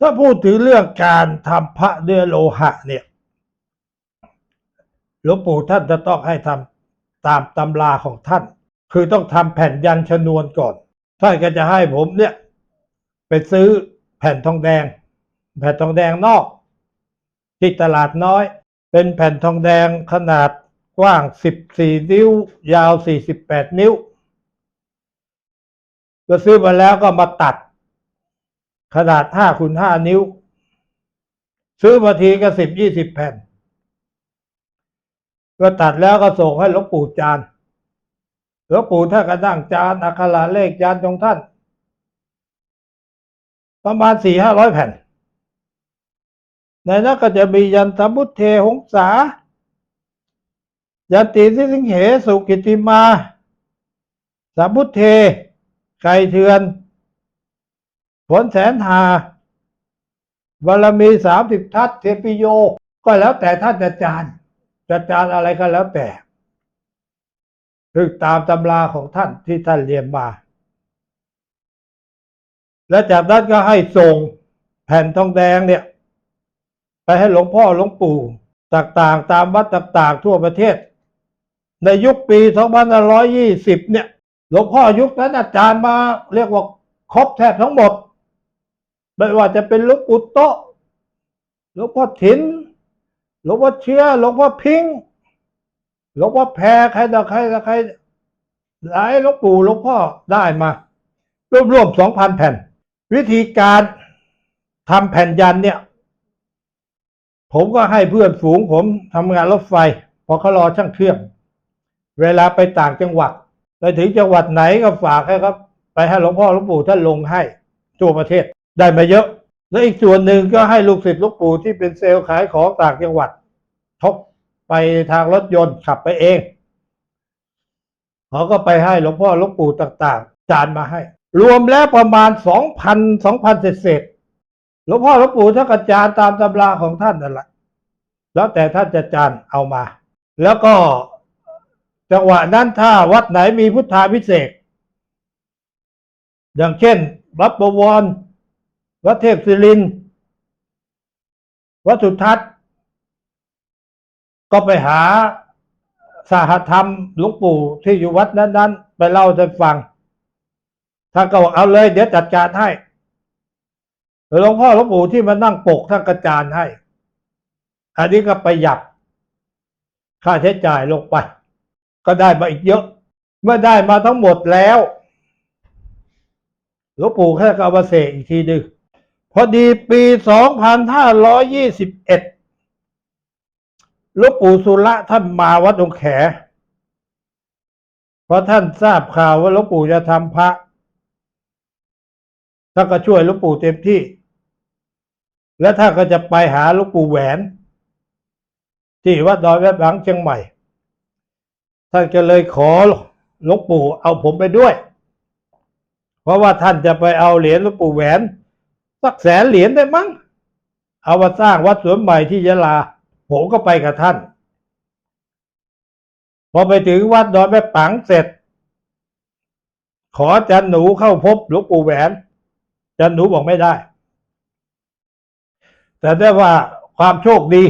ถ้าพูดถึงเรื่องการทำพระเนื้อโลหะเนี่ยหลวงปู่ท่านจะต้องให้ทำตามตำราของท่าน คือต้องทำแผ่นยันชนวนก่อน ท่านก็จะให้ผมเนี่ยไปซื้อแผ่นทองแดง แผ่นทองแดงนอกที่ตลาดน้อย เป็นแผ่นทองแดงขนาดกว้าง 14 นิ้ว ยาว 48 นิ้วก็ซื้อมาแล้วก็มาตัด ขนาด5คูณ5นิ้ว ซื้อมาทีก็10 20แผ่น ก็ตัดแล้วก็ส่งให้หลวงปู่จานหลวงปู่ท่านก็นั่งจานอักขระเลขจานของท่าน ประมาณสี่ห้าร้อยแผ่น ในนั้นก็จะมียันสมุทเทหงษายันตีสิสิงเหสุกิติมาสมมุทเท ไก่เทือน ผลแสนหาบารมีสามสิบทัศเทปิโย ก็แล้วแต่ท่านจะจานจะจานอะไรก็แล้วแต่คือตามตำราของท่านที่ท่านเรียนมา และจากนั้นก็ให้ส่งแผ่นทองแดงเนี่ย ไปให้หลวงพ่อหลวงปู่ต่างๆ ตามวัดต่างๆ ทั่วประเทศ ในยุคปี 2520 เนี่ย หลวงพ่อยุคนั้นอาจารย์มาเรียกว่าครบแทบทั้งหมด ไม่ว่าจะเป็นหลวงปู่โตะหลวงพ่อถินหลวงพ่อเชียหลวงพ่อพิงค์หลวงพ่อแพรใครต่อใครต่อใครหลายหลวงปู่หลวงพ่อได้มารวมรวมสองพันแผ่น วิธีการทำแผ่นยันเนี่ย ผมก็ให้เพื่อนฝูงผมทำงานรถไฟ พอเขารอช่างเครื่อง เวลาไปต่างจังหวัดไปถึงจังหวัดไหนก็ฝากให้ครับ ไปให้หลวงพ่อหลวงปู่ท่านลงให้ทั่วประเทศ ได้มาเยอะ แล้วอีกส่วนหนึ่งก็ให้ลูกศิษย์ลวงปู่ที่เป็นเซลล์ขายของต่างจังหวัดทบไปทางรถยนต์ขับไปเองเขาก็ไปให้หลวงพ่อหลวงปู่ต่าง ๆ จานมาให้ รวมแล้วประมาณสองพันสองพันเศษๆหลวงพ่อหลวงปู่ท่านก็จานตามตำราของท่านนั่นแหละแล้วแต่ท่านจะจานเอามา แล้วก็จังหวะนั้นถ้าวัดไหนมีพุทธาพิเศษ อย่างเช่นวัดบวร วัดเทพศิริน วัดสุทัศน์ ก็ไปหาสหธรรมหลวงปู่ที่อยู่วัดนั้น ๆ ไปเล่าให้ฟัง ท่านก็บอกเอาเลย เดี๋ยวจัดการให้หลวงพ่อหลวงปู่ที่มานั่งปกท่านกระจานให้ อันนี้ก็ประหยัดค่าใช้จ่ายลงไป ก็ได้มาอีกเยอะ เมื่อได้มาทั้งหมดแล้วหลวงปู่แค่ก็เอามาเสกอีกทีหนึ่ง พอดีปีสองพันห้าร้อยยี่สิบเอ็ดลวงปู่สุระท่านมาวัดองแข เพราะท่านทราบข่าวว่าลวงปู่จะทำพระ ท่านก็ช่วยลวงปู่เต็มที่ และท่านก็จะไปหาลวงปู่แหวน ที่วัดดอยแวดหลังเชียงใหม่ ท่านก็เลยขอลวงปู่เอาผมไปด้วย เพราะว่าท่านจะไปเอาเหรียญลวงปู่แหวน สักแสนเหรียญได้มั้งเอามาสร้างวัดสวนใหม่ที่ยะลา ผมก็ไปกับท่าน พอไปถึงวัดดอนแม่ปังเสร็จ ขอจันหนูเข้าพบหลวงปู่แหวน จันหนูบอกไม่ได้ แต่ได้ว่าความโชคดี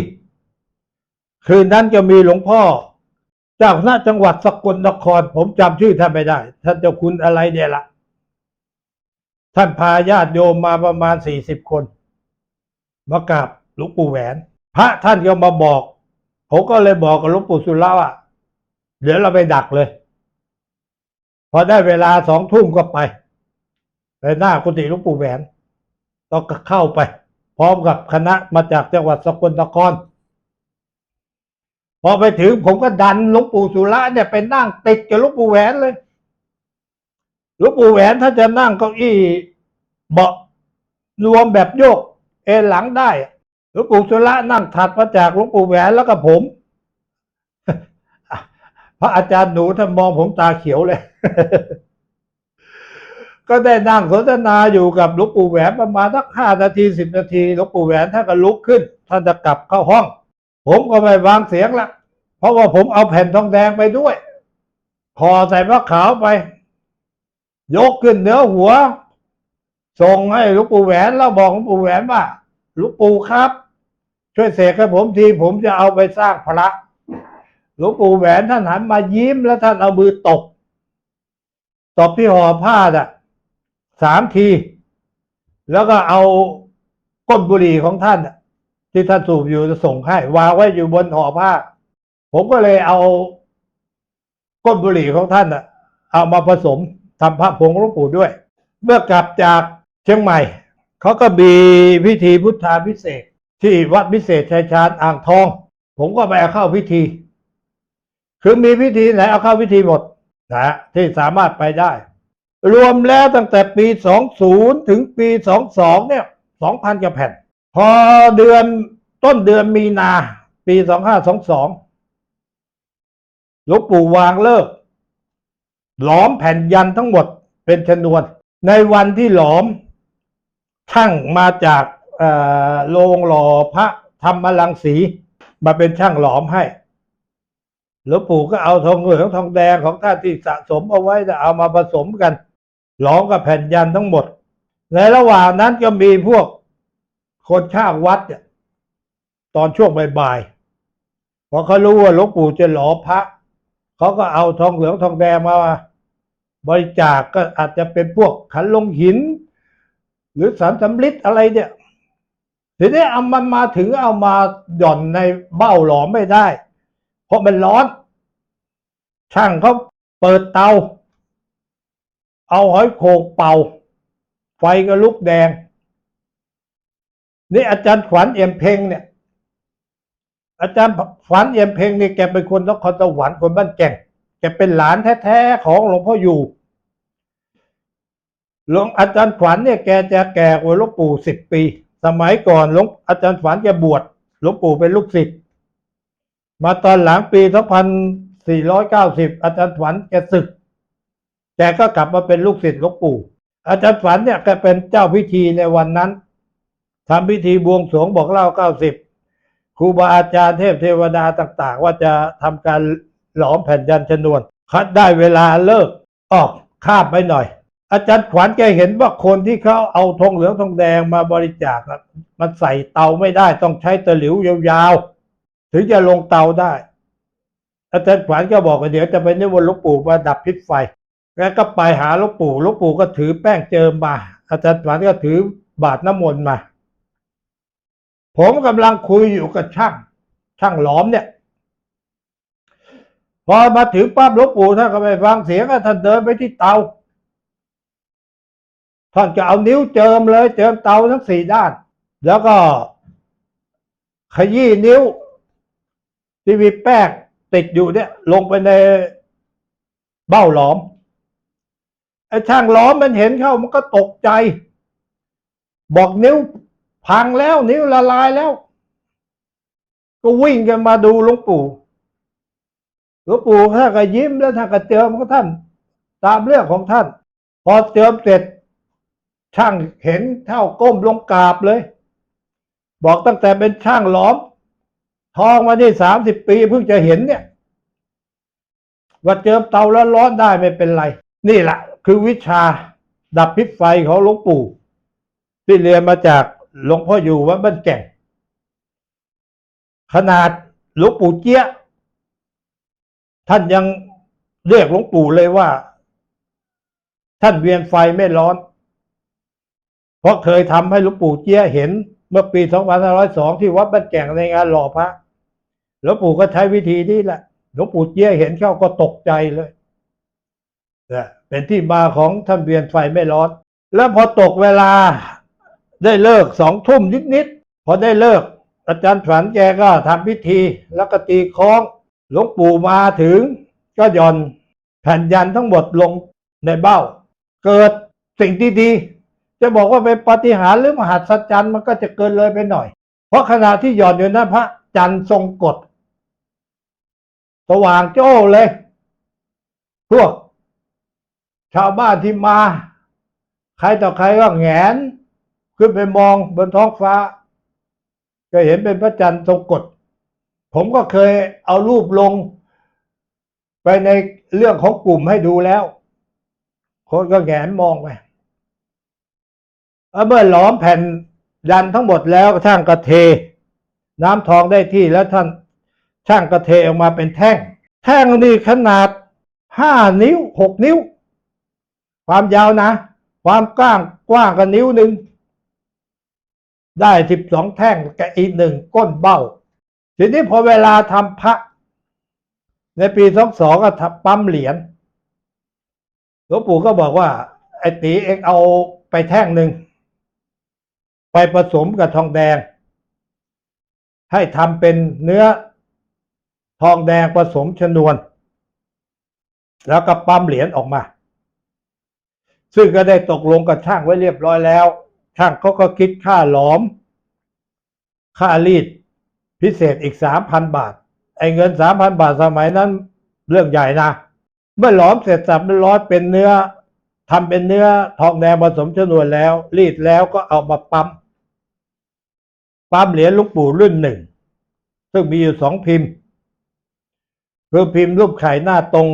คืนนั้นจะมีหลวงพ่อ เจ้าคณะจังหวัดสกลนคร ผมจำชื่อท่านไม่ได้ ท่านเจ้าคุณอะไรเนี่ยล่ะ ท่านพาญาติโยมมาประมาณสี่สิบคน มากราบหลวงปู่แหวน พระท่านก็มาบอก ผมก็เลยบอกกับหลวงปู่สุระว่าเดี๋ยวเราไปดักเลย พอได้เวลาสองทุ่มก็ไป ไปหน้ากุฏิหลวงปู่แหวนต้องเข้าไป พร้อมกับคณะมาจากจังหวัดสกลนครพอไปถึงผมก็ดันหลวงปู่สุระเนี่ยไปนั่งติดกับหลวงปู่แหวนเลย หลวงปู่แหวนถ้าจะนั่งเก้าอี้เบาะรวมแบบโยก เอนหลังได้หลวงปู่สุระนั่งถัดมาจากหลวงปู่แหวนแล้วก็ผม พระอาจารย์หนูท่านมองผมตาเขียวเลย ก็ได้นั่งสนทนาอยู่กับหลวงปู่แหวนประมาณสักห้านาทีสิบนาทีหลวงปู่แหวนท่านก็ลุกขึ้น ท่านจะกลับเข้าห้อง ผมก็ไม่วางเสียงละเพราะว่าผมเอาแผ่นทองแดงไปด้วยห่อใส่ผ้าขาวไป ยกขึ้นเหนือหัวส่งให้ลูกปู่แหวนแล้วบอกลูกปู่แหวนว่าลูกปู่ครับ ช่วยเสกให้ผมทีผมจะเอาไปสร้างพระหลวงปู่แหวนท่านหันมายิ้มแล้วท่านเอามือตบตบที่ห่อผ้าอะสามที แล้วก็เอาก้นบุหรี่ของท่านที่ท่านสูบอยู่จะส่งให้วางไว้อยู่บนห่อผ้า ผมก็เลยเอาก้นบุหรี่ของท่านน่ะ เอามาผสม ทำพระผงหลวงปู่ด้วย เมื่อกลับจากเชียงใหม่ เขาก็มีพิธีพุทธาพิเศษที่วัดพิเศษชัยชาญอ่างทอง ผมก็ไปเอาเข้าพิธี คือมีพิธีไหนเอาเข้าพิธีหมดนะที่สามารถไปได้ รวมแล้วตั้งแต่ปี 20 ถึงปี 22 เนี่ย 2,000กว่าแผ่น พอเดือนต้นเดือนมีนาปี 2522หลวงปู่วางเลิก หลอมแผ่นยันทั้งหมดเป็นชนวน ในวันที่หลอมช่างมาจากโรงหล่อพระธรรมลังสีมาเป็นช่างหลอมให้หลวงปู่ก็เอาทองเหลืองทองแดงของท่านที่สะสมเอาไว้จะเอามาผสมกันหลอมกับแผ่นยันทั้งหมด ในระหว่างนั้นก็มีพวกคนช่างวัดเนี่ยตอนช่วงบ่ายๆพอเขารู้ว่าหลวงปู่จะหลอมพระ เขาก็เอาทองเหลืองทองแดงมาบริจาคก็อาจจะเป็นพวกขันลงหิน หรือสารสำลิดอะไรเนี่ยทีนี้เอามันมาถึงเอามาหย่อนในเบ้าหลอมไม่ได้ เพราะมันร้อน ช่างเขาเปิดเตา เอาหอยโขงเป่า ไฟก็ลุกแดง นี่อาจารย์ขวัญเอี่ยมเพ่งเนี่ย อาจารย์ขวัญเอี่ยมเพ่งนี่แกเป็นคนนครสวรรค์คนบ้านแก่งแกเป็นหลานแท้ๆของหลวงพ่ออยู่หลวงอาจารย์ขวัญเนี่ยแกจะแก่กว่าหลวงปู่สิบปี สมัยก่อนหลวงอาจารย์ขวัญแกบวชหลวงปู่เป็นลูกศิษย์มาตอนหลังปี2490อาจารย์ขวัญแกศึกแกก็กลับมาเป็นลูกศิษย์หลวงปู่ อาจารย์ขวัญเนี่ยแกเป็นเจ้าพิธีในวันนั้นทำพิธีบวงสรวงบอกเล่า90 ครูบาอาจารย์เทพเทวดาต่างๆ ว่าจะทำการหลอมแผ่นยันชนวนคัดได้เวลาเลิกออกข้ามไปหน่อย อาจารย์ขวัญแกเห็นว่าคนที่เขาเอาทองเหลืองทองแดงมาบริจาคมันใส่เตาไม่ได้ต้องใช้ตะหลิวยาวๆ ถึงจะลงเตาได้ อาจารย์ขวัญก็บอกว่าเดี๋ยวจะไปนิมนต์หลวงปู่มาดับพิษไฟแล้วก็ไปหาหลวงปู่หลวงปู่ก็ถือแป้งเจิมมา อาจารย์ขวัญก็ถือบาตรน้ำมนต์มา ผมกำลังคุยอยู่กับช่าง ช่างหลอมเนี่ย พอมาถึงปั๊บหลวงปู่ท่านก็ไปฟังเสียงท่านเดินไปที่เตา ท่านก็เอานิ้วเจิมเลย เจิมเตาทั้งสี่ด้าน แล้วก็ขยี้นิ้วที่มีแป้งติดอยู่เนี่ย ลงไปในเบ้าหลอมไอ้ช่างหลอมมันเห็นเข้ามันก็ตกใจ บอกนิ้ว พังแล้วนิ้วละลายแล้ว ก็วิ่งกันมาดูหลวงปู่หลวงปู่ท่านก็ยิ้มแล้วท่านก็เจิมของท่าน ตามเรื่องของท่าน พอเจิมเสร็จ ช่างเห็นเท่าก้มลงกราบเลย บอกตั้งแต่เป็นช่างหลอม ทองมาได้สามสิบปีเพิ่งจะเห็นเนี่ย ว่าเจิมเตาแล้วร้อนได้ไม่เป็นไร นี่แหละคือวิชาดับพิษไฟของหลวงปู่ ที่เรียนมาจาก หลวงพ่ออยู่วัดบ้านแก่ง ขนาดหลวงปู่เจี๊ยท่านยังเรียกหลวงปู่เลยว่า ท่านเวียนไฟไม่ร้อน เพราะเคยทำให้หลวงปู่เจี๊ยเห็นเมื่อปี 2502 ที่วัดบ้านแก่งในงานหล่อพระหลวงปู่ก็ใช้วิธีนี้แหละหลวงปู่เจี๊ยเห็นเข้าก็ตกใจเลยนี่ยเป็นที่มาของท่านเวียนไฟไม่ร้อน แล้วพอตกเวลา ได้เลิกสองทุ่มนิดๆพอได้เลิก อาจารย์ฝันแกก็ทำพิธี แล้วก็ตีคล้องหลวงปู่มาถึง ก็ย่อนแผ่นยันทั้งหมดลงในเบ้า เกิดสิ่งที่ดีจะบอกว่าเป็นปฏิหารหรือมหัศจรรย์มันก็จะเกินเลยไปหน่อย เพราะขณะที่หย่อนอยู่นั้นพระจันทร์ทรงกฎสว่างโจ้เลย พวก ชาวบ้านที่มา ใครต่อใครก็แงน ขึ้นไปมองบนท้องฟ้า ก็เห็นเป็นพระจันทร์ทรงกฎผมก็เคยเอารูปลง ไปในเรื่องของกลุ่มให้ดูแล้ว คนก็แหงนมองไปเมื่อหลอมแผ่นยันทั้งหมดแล้วช่างกระเท น้ำทองได้ที่แล้วท่านช่างกระเทออกมาเป็นแท่ง แท่งนี่ขนาดห้านิ้วหกนิ้ว ความยาวนะ ความกว้างกว้างกันนิ้วหนึ่ง ได้สิบสองแท่งกับอีกหนึ่งก้นเบ้า ทีนี้พอเวลาทำพระ ในปีสองสองก็ทำปั๊มเหรียญหลวงปู่ก็บอกว่า ไอ้ตีเองเอาไปแท่งหนึ่ง ไปผสมกับทองแดง ให้ทำเป็นเนื้อทองแดงผสมชนวน แล้วก็ปั๊มเหรียญออกมา ซึ่งก็ได้ตกลงกับช่างไว้เรียบร้อยแล้ว ช่างเขาก็คิดค่าหลอม ค่ารีด พิเศษอีกสามพันบาท ไอ้เงินสามพันบาทสมัยนั้น เรื่องใหญ่นะ เมื่อหลอมเสร็จสับเรียบร้อยเป็นเนื้อทำเป็นเนื้อทองแดงผสมชนวนแล้ว รีดแล้วก็เอามาปั๊มปั๊มเหรียญลูกปู่รุ่นหนึ่ง ซึ่งมีอยู่สองพิมพ์คือพิมพ์รูปไข่หน้าตรง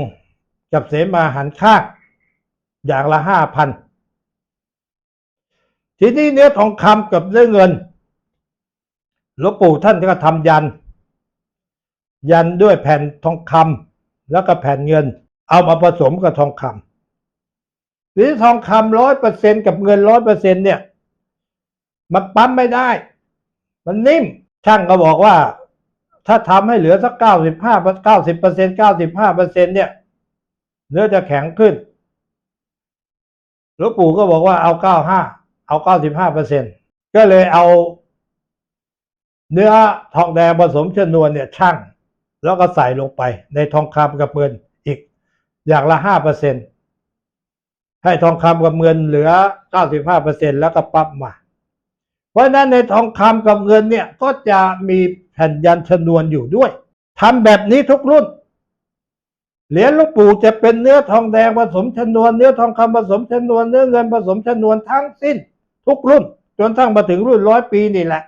กับเสมาหันข้างอย่างละห้าพัน ทีนี้เนื้อทองคำกับเนื้อเงินหลวงปู่ท่านก็ทำยัน ยันด้วยแผ่นทองคำแล้วก็แผ่นเงิน เอามาผสมกับทองคำทีนี้ทองคำร้อยเปอร์เซ็นกับเงินร้อยเปอร์เซ็นเนี่ย มันปั๊มไม่ได้ มันนิ่ม ช่างก็บอกว่า ถ้าทำให้เหลือสักเก้าสิบห้าเก้าสิบเปอร์เซ็นเก้าสิบห้าเปอร์เซ็นเนี่ย เนื้อจะแข็งขึ้นหลวงปู่ก็บอกว่าเอาเก้าห้า เอาเก้าสิบห้าเปอร์เซ็นก็เลยเอา เนื้อทองแดงผสมชนวนเนี่ยช่างแล้วก็ใส่ลงไปในทองคำกับเงินอีกอย่างละห้าเปอร์เซ็นให้ทองคำกับเงินเหลือเก้าสิบห้าเปอร์เซ็นแล้วก็ปั๊บมา เพราะนั้นในทองคำกับเงินเนี่ยก็จะมีแผ่นยันชนวนอยู่ด้วยทำแบบนี้ทุกรุ่นเหรียญลูกปู่จะเป็นเนื้อทองแดงผสมชนวน เนื้อทองคำผสมชนวน เนื้อเงินผสมชนวนทั้งสิ้น ทุกรุ่น จนทั้งมาถึงรุ่นร้อยปีนี่แหละ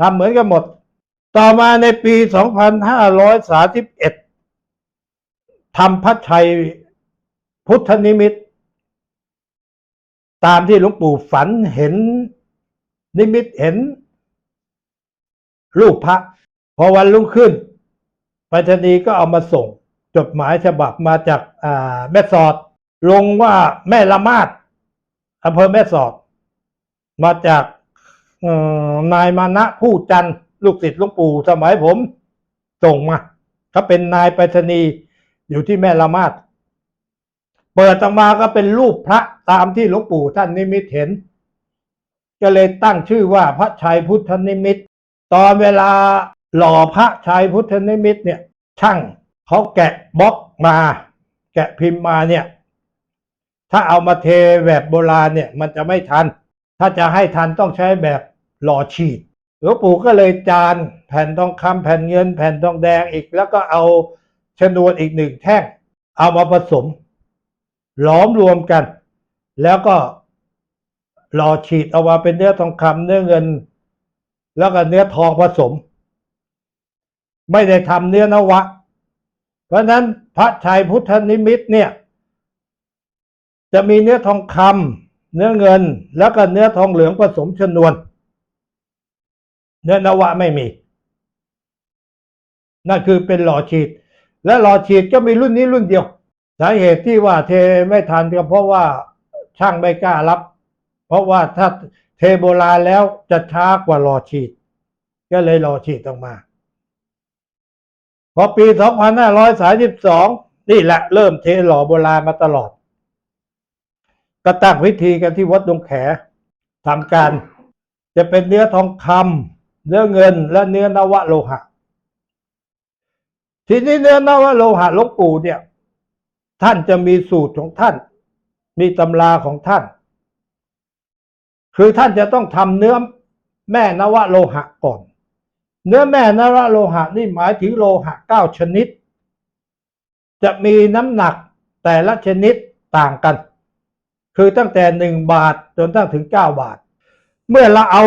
ทำเหมือนกันหมด ต่อมาในปี 2531ทำพระชัยพุทธนิมิต ตามที่หลวงปู่ฝันเห็นนิมิตเห็น รูปพระ พอวันรุ่งขึ้นไปรษณีก็เอามาส่ง จดหมายฉบับมาจากแม่สอด ลงว่าแม่ละมาดอำเภอแม่สอด มาจากนายมานะผู้จันทร์ลูกศิษย์หลวงปู่สมัยผมส่งมาเขาเป็นนายไปรษณีย์อยู่ที่แม่ละมาดเปิดออกมาก็เป็นรูปพระตามที่หลวงปู่ท่านนิมิตเห็น ก็เลยตั้งชื่อว่าพระชัยพุทธนิมิต ตอนเวลาหล่อพระชัยพุทธนิมิตเนี่ยช่างเขาแกะบล็อกมา แกะพิมพ์มาเนี่ย ถ้าเอามาเทแบบโบราณเนี่ย มันจะไม่ทัน ถ้าจะให้ทันต้องใช้แบบหล่อฉีดหลวงปู่ก็เลยจานแผ่นทองคำแผ่นเงินแผ่นทองแดงอีก แล้วก็เอาชนวนอีกหนึ่งแท่ง เอามาผสม หลอมรวมกัน แล้วก็หล่อฉีดเอามาเป็นเนื้อทองคำเนื้อเงิน แล้วก็เนื้อทองผสม ไม่ได้ทำเนื้อนวะ เพราะนั้นพระชัยพุทธนิมิตเนี่ย จะมีเนื้อทองคำ เนื้อเงินแล้วก็เนื้อทองเหลืองผสมชนวน เนื้อนวะไม่มี นั่นคือเป็นหล่อฉีด และหล่อฉีดก็มีรุ่นนี้รุ่นเดียวสาเหตุที่ว่าเทไม่ทันก็เพราะว่าช่างไม่กล้ารับ เพราะว่าถ้าเทโบราณแล้วจะช้ากว่าหล่อฉีด ก็เลยหล่อฉีดออกมาพอปี 2532 นี่แหละเริ่มเทหล่อโบราณมาตลอด ก็ตั้งพิธีกันที่วัดดงแขทำการ จะเป็นเนื้อทองคำเนื้อเงินและเนื้อนวโลหะ ทีนี้เนื้อนวโลหะหลวงปู่เนี่ย ท่านจะมีสูตรของท่าน มีตำราของท่าน คือท่านจะต้องทำเนื้อแม่นวโลหะก่อน เนื้อแม่นวโลหะนี่หมายถึงโลหะเก้าชนิด จะมีน้ำหนักแต่ละชนิดต่างกัน คือตั้งแต่หนึ่งบาทจนตั้งถึงเก้าบาท เมื่อเราเอา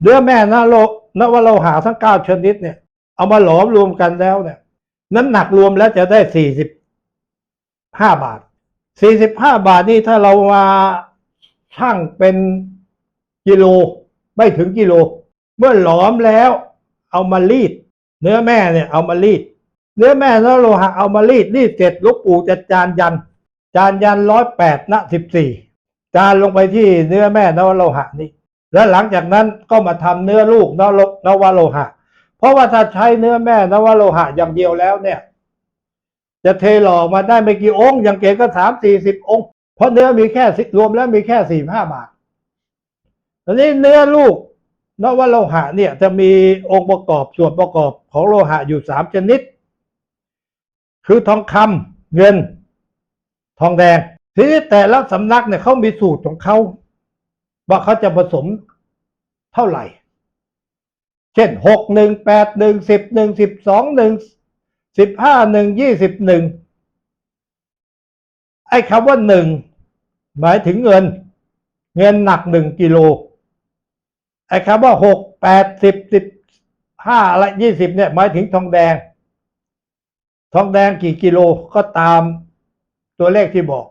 เนื้อแม่นโลนวโลหะทั้งเก้าชนิดเนี่ย เอามาหลอมรวมกันแล้วเนี่ย น้ำหนักรวมแล้วจะได้สี่สิบห้าบาทสี่สิบห้าบาทนี่ถ้าเรามาช่างเป็นกิโลไม่ถึงกิโล เมื่อหลอมแล้วเอามารีด เนื้อแม่เนี่ยเอามารีด เนื้อแม่แล้วโลหะเอามารีดรีดเสร็จลูกปู่จะจานยัน จานยันร้อยแปดณสิบสี่จานลงไปที่เนื้อแม่นวโลหะนี่แล้วหลังจากนั้นก็มาทำเนื้อลูกนวโลนวโลหะ เพราะว่าถ้าใช้เนื้อแม่นวโลหะอย่างเดียวแล้วเนี่ย จะเทหล่อมาได้ไม่กี่องค์ อย่างเก่งก็สามสี่สิบองค์ เพราะเนื้อมีแค่สิรวมแล้วมีแค่สี่ห้าบาทอันนี้เนื้อลูกนวโลหะเนี่ยจะมีองค์ประกอบส่วนประกอบของโลหะอยู่สามชนิด คือทองคำเงิน ทองแดง ทีนี้แต่ละสำนักเนี่ยเขามีสูตรของเขาว่าเขาจะผสมเท่าไหร่ เช่นหกหนึ่งแปดหนึ่งสิบหนึ่งสิบสองหนึ่งสิบห้าหนึ่งยี่สิบหนึ่งไอ้คำว่าหนึ่งหมายถึงเงิน เงินหนักหนึ่งกิโลไอ้คำว่าหกแปดสิบสิบห้าอะไรยี่สิบเนี่ยหมายถึงทองแดง ทองแดงกี่กิโลก็ตาม ตัวเลขที่บอก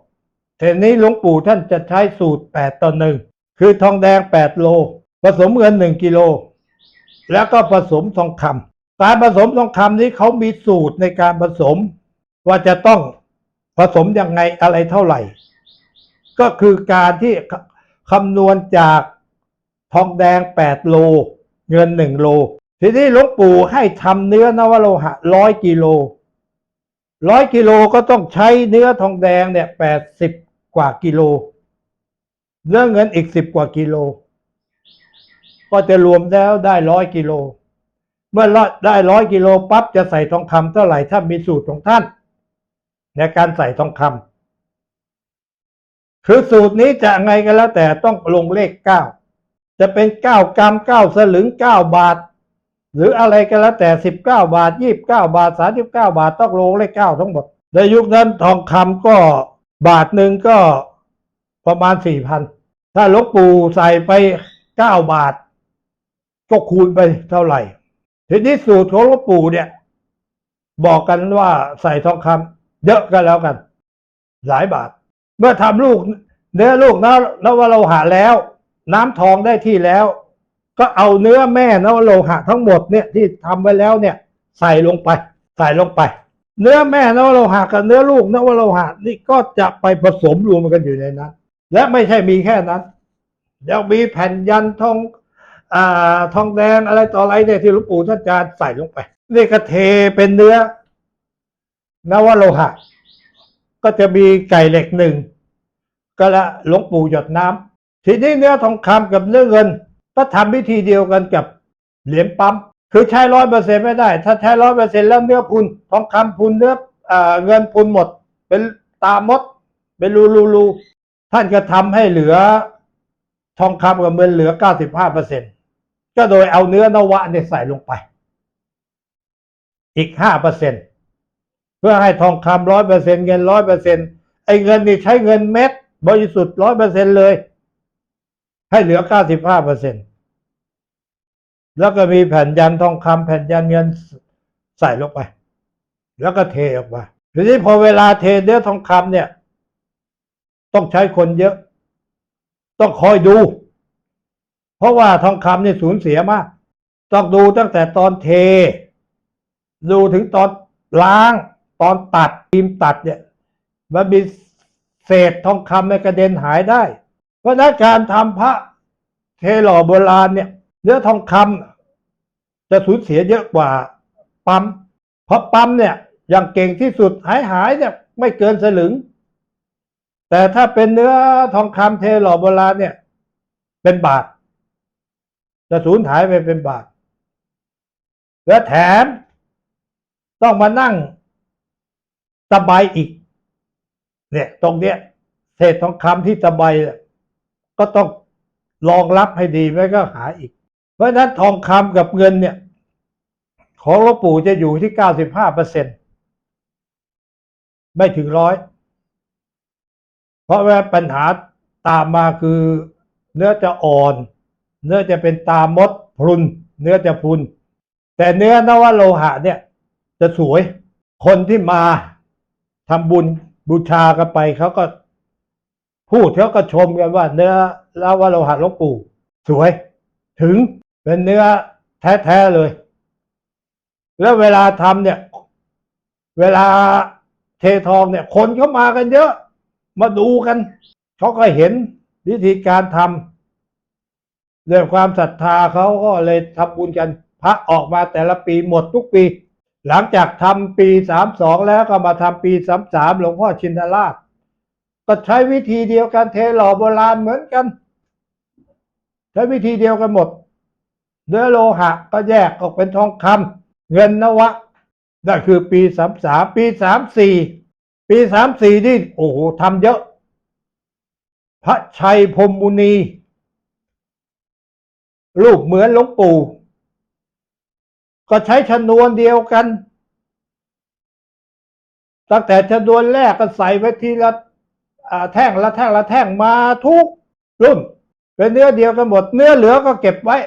ทีนี้หลวงปู่ท่านจะใช้สูตรแปดต่อหนึ่งคือทองแดงแปดโล ผสมเงินหนึ่งกิโล แล้วก็ผสมทองคำการผสมทองคำนี้เขามีสูตรในการผสม ว่าจะต้องผสมยังไงอะไรเท่าไหร่ ก็คือการที่คำนวณจากทองแดงแปดโล เงินหนึ่งโล ทีนี้หลวงปู่ให้ทำเนื้อนวโลหะร้อยกิโล ร้อยกิโลก็ต้องใช้เนื้อทองแดงเนี่ยแปดสิบกว่ากิโล เนื้อเงินอีกสิบกว่ากิโล ก็จะรวมแล้วได้ร้อยกิโล เมื่อได้ร้อยกิโลปั๊บจะใส่ทองคำเท่าไหร่ถ้ามีสูตรของท่าน ในการใส่ทองคำคือสูตรนี้จะไงก็แล้วแต่ต้องลงเลขเก้าจะเป็นเก้ากรัมเก้าสลึงเก้าบาท หรืออะไรก็แล้วแต่สิบเก้าบาทยี่บเก้าบาทสาสิบเก้าบาทต้องลงเลขเก้าทั้งหมด ในยุคนั้นทองคำก็บาทหนึ่งก็ประมาณสี่พันถ้าลวงปู่ใส่ไปเก้าบาท ก็คูณไปเท่าไหร่ ทีนี้สูตรของลวปู่เนี่ย บอกกันว่าใส่ทองคำเยอะก็แล้วกัน หลายบาท เมื่อทำลูกเนื้อลูกนะนวโลหะแล้ว น้ำทองได้ที่แล้ว ก็เอาเนื้อแม่นวโลหะทั้งหมดเนี่ยที่ทำไว้แล้วเนี่ย ใส่ลงไป ใส่ลงไป เนื้อแม่นวโลหะกับเนื้อลูกนวโลหะนี่ก็จะไปผสมรวมกันอยู่ในนั้น และไม่ใช่มีแค่นั้นยังมีแผ่นยันทองอ่าทองแดงอะไรต่ออะไรเนี่ยที่หลวงปู่ท่านอาจารย์ใส่ลงไปนี่ก็เทเป็นเนื้อนวโลหะ ก็จะมีไก่เหล็กหนึ่งก็ละหลวงปู่หยดน้ำทีนี้เนื้อทองคำกับเนื้อเงิน ก็ทำวิธีเดียวกันกับเหรียญปั๊ม คือใช้ร้อยเปอร์เซ็นไม่ได้ ถ้าใช้ร้อยเปอร์เซ็นแล้วเนื้อพุนทองคำพุนเนื้ออเงินพุนหมด เป็นตามด เป็นรูรูรูท่านก็ทำให้เหลือทองคำกับเงินเหลือเก้าสิบห้าเปอร์เซ็นก็โดยเอาเนื้อนวะเนี่ยใส่ลงไป อีกห้าเปอร์เซ็นเพื่อให้ทองคำร้อยเปอร์เซ็นเงินร้อยเปอร์เซ็นไอ้เงินนี่ใช้เงินเม็ดบริสุทธิ์ร้อยเปอร์เซ็นเลย ให้เหลือเก้าสิบห้าเปอร์เซ็นต แล้วก็มีแผ่นยันทองคำแผ่นยันเงินใส่ลงไป แล้วก็เทออกมาทีนี้พอเวลาเทเนื้อทองคำเนี่ย ต้องใช้คนเยอะ ต้องคอยดู เพราะว่าทองคำเนี่ยสูญเสียมาก ต้องดูตั้งแต่ตอนเท ดูถึงตอนล้าง ตอนตัดทีมตัดเนี่ยมันมีเศษทองคำในกระเด็นหายได้ เพราะฉะนั้นการทำพระเทหล่อโบราณเนี่ย เนื้อทองคำจะสูญเสียเยอะกว่าปั๊มเพราะปั๊มเนี่ยอย่างเก่งที่สุดหายหายเนี่ยไม่เกินสลึง แต่ถ้าเป็นเนื้อทองคำเทหล่อโบราณเนี่ย เป็นบาท จะสูญหายไปเป็นบาท และแถมต้องมานั่งตะไบอีก เนี่ยตรงเนี้ยเศษทองคำที่ตะไบเนี่ยก็ต้องรองรับให้ดีไม่ก็หาอีก เพราะนั้นทองคำกับเงินเนี่ย ของหลวงปู่จะอยู่ที่เก้าสิบห้าเปอร์เซ็นไม่ถึงร้อย เพราะว่าปัญหาตามมาคือเนื้อจะอ่อน เนื้อจะเป็นตามดพรุน เนื้อจะพรุน แต่เนื้อนวโลหะเนี่ย จะสวย คนที่มาทำบุญบูชากันไปเขาก็พูดเขาก็ชมกันว่า เนื้อนวโลหะหลวงปู่ สวยถึง เป็นเนื้อแท้ๆเลย แล้วเวลาทำเนี่ย เวลาเททองเนี่ย คนเข้ามากันเยอะ มาดูกันเขาก็เห็นวิธีการทำด้วยความศรัทธาเขาก็เลยทำบุญกันพระออกมาแต่ละปีหมดทุกปี หลังจากทำปีสามสองแล้วก็มาทำปีสามสามหลวงพ่อชินราชก็ใช้วิธีเดียวกันเทหล่อโบราณเหมือนกัน ใช้วิธีเดียวกันหมด เนื้อโลหะก็แยกออกเป็นทองคำเงินนวะนั่นคือปีสามสามปีสามสี่ปีสามสี่ที่โอ้โหทำเยอะ พระชัยพรมมุนี รูปเหมือนหลวงปู่ ก็ใช้ชนวนเดียวกัน ตั้งแต่ชนวนแรกก็ใส่ไว้ทีละแท่งละแท่งละแท่งมาทุกรุ่น เป็นเนื้อเดียวกันหมด เนื้อเหลือก็เก็บไว้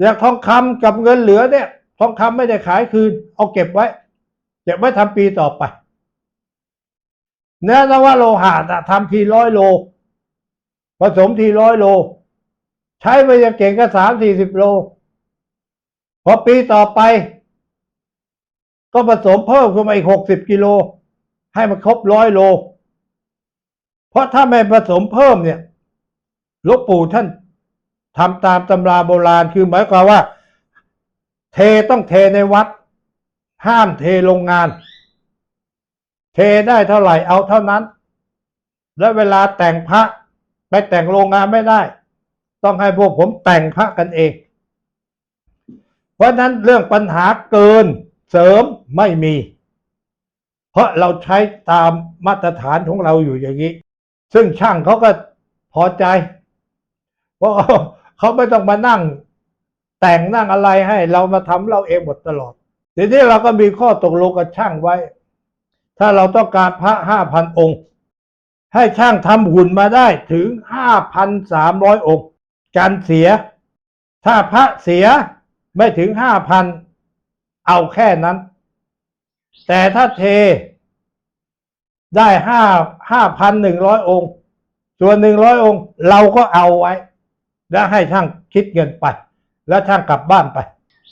อย่างทองคำกับเงินเหลือเนี่ย ทองคำไม่ได้ขายคืน เอาเก็บไว้ เก็บไว้ทำปีต่อไปเนื้อนวโลหะทำทีร้อยโล ผสมทีร้อยโล ใช้ไปยังเก่งก็สามสี่สิบโล พอปีต่อไป ก็ผสมเพิ่มขึ้นมาอีกหกสิบกิโล ให้มันครบร้อยโล เพราะถ้าไม่ผสมเพิ่มเนี่ยหลวงปู่ท่าน ทำตามตำราโบราณคือหมายความว่า เทต้องเทในวัด ห้ามเทโรงงาน เทได้เท่าไหร่เอาเท่านั้น และเวลาแต่งพระไปแต่งโรงงานไม่ได้ ต้องให้พวกผมแต่งพระกันเอง เพราะฉะนั้นเรื่องปัญหาเกินเสริมไม่มี เพราะเราใช้ตามมาตรฐานของเราอยู่อย่างนี้ ซึ่งช่างเขาก็พอใจเพราะ เขาไม่ต้องมานั่ง แต่งนั่งอะไรให้ เรามาทำเราเองหมดตลอดทีนี้เราก็มีข้อตกลงกับช่างไว้ ถ้าเราต้องการพระห้าพันองค์ ให้ช่างทำหุ่นมาได้ถึงห้าพันสามร้อยองค์ การเสีย ถ้าพระเสียไม่ถึงห้าพันเอาแค่นั้น แต่ถ้าเทได้ห้าห้าพันหนึ่งร้อยองค์ ส่วนหนึ่งร้อยองค์ เราก็เอาไว้ แล้วให้ช่างคิดเงินไป แล้วช่างกลับบ้านไป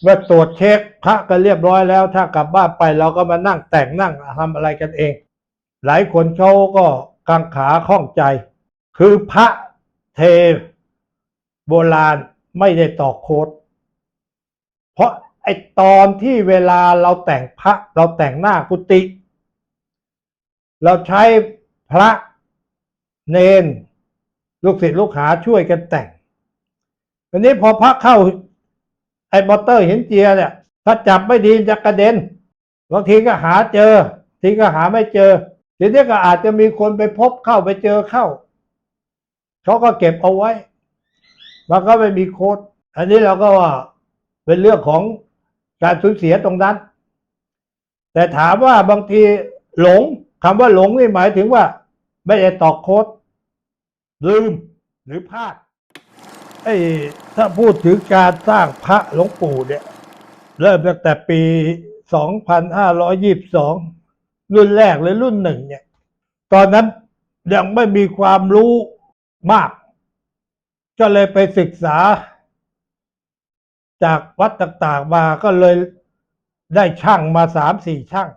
เมื่อตรวจเช็คพระก็เรียบร้อยแล้ว ถ้ากลับบ้านไปเราก็มานั่งแต่งนั่งทำอะไรกันเอง หลายคนเขาก็กังขาข้องใจ คือพระเทโบราณไม่ได้ต่อโคดเพราะไอตอนที่เวลาเราแต่งพระเราแต่งหน้ากุฏิเราใช้พระเนน ลูกศิษย์ลูกหาช่วยกันแต่ง ทีนี้พอพระเข้า ไอ้มอเตอร์เหินเจียเนี่ย ถ้าจับไม่ดีจะกระเด็นบางทีก็หาเจอ ทีก็หาไม่เจอ ทีนี้ก็อาจจะมีคนไปพบเข้าไปเจอเข้าเขาก็เก็บเอาไว้ มันก็ไม่มีโค้ดอันนี้เราก็ว่าเป็นเรื่องของการสูญเสียตรงนั้น แต่ถามว่าบางทีหลงคำว่าหลงนี่หมายถึงว่า ไม่ได้ตอกโค้ดลืมหรือพลาด ไอ้ถ้าพูดถึงการสร้างพระหลวงปู่เนี่ย เริ่มตั้งแต่ปี 2522 รุ่นแรกเลยรุ่นหนึ่งเนี่ย ตอนนั้นยังไม่มีความรู้มาก ก็เลยไปศึกษา จากวัดต่างๆมาก็เลยได้ช่างมาสามสี่ช่าง